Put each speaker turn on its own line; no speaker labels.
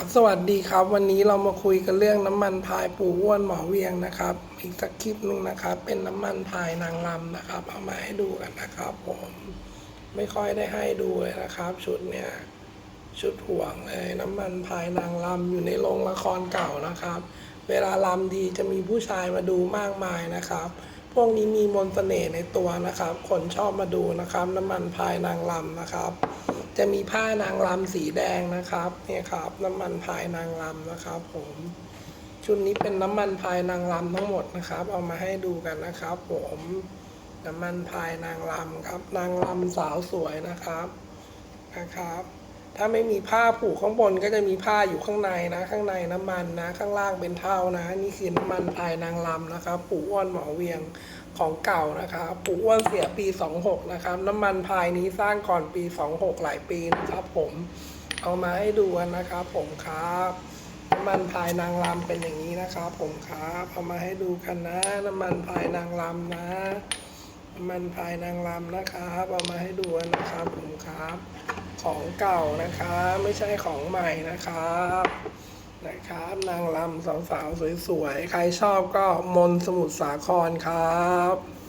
ครับสวัสดีครับ วันนี้เรามาคุยกันเรื่องน้ำมันพายปูอ้วนหมอเวียงนะครับ อีกสักคลิปหนึ่งนะครับ เป็นน้ำมันพายนางรำนะครับ เอามาให้ดูกันนะครับผมไม่ค่อยได้ให้ดูเลยนะครับ ชุดเนี้ยชุดห่วงเลยน้ำมันพายนางรำอยู่ในโรงละครเก่านะครับ เวลารำดีจะมีผู้ชายมาดูมากมายนะครับ พวกนี้มีมนต์เสน่ห์ในตัวนะครับ คนชอบมาดูนะครับ น้ำมันพายนางรำนะครับ จะมีผ้านางรำสีแดงนะครับเนี่ยครับ น้ำมันพายนางรำนะครับ ผมชุดนี้เป็นน้ำมันพายนางรำทั้งหมดนะครับ เอามาให้ดูกันนะครับ ผมน้ำมันพายนางรำครับ นางรำสาวสวยนะครับนะครับ ถ้าไม่มีผ้าผูกข้างบนก็จะมีผ้าอยู่ข้างในนะ ข้างในน้ำมันนะ ข้างล่างเป็นเท่านะ นี่คือน้ำมันพายนางรำนะครับปู่อ้วนหมอเวียงของเก่านะครับปู่อ้วนเสียปี 26 นะครับ น้ำมันพายนี้สร้างก่อนปี 26 หลายปีนะครับ ผมเอามาให้ดูนะครับ ผมครับน้ำมันพายนางรำเป็นอย่างนี้นะครับผมครับเอามาให้ดูกันนะ น้ำมันพายนางรำนะน้ำมันพายนางรำนะครับเอามาให้ดูนะครับผมครับ ของเก่านะคะ ไม่ใช่ของใหม่นะครับนะครับนางรำสาวๆสวยๆ ใครชอบก็มนสมุทรสาครครับ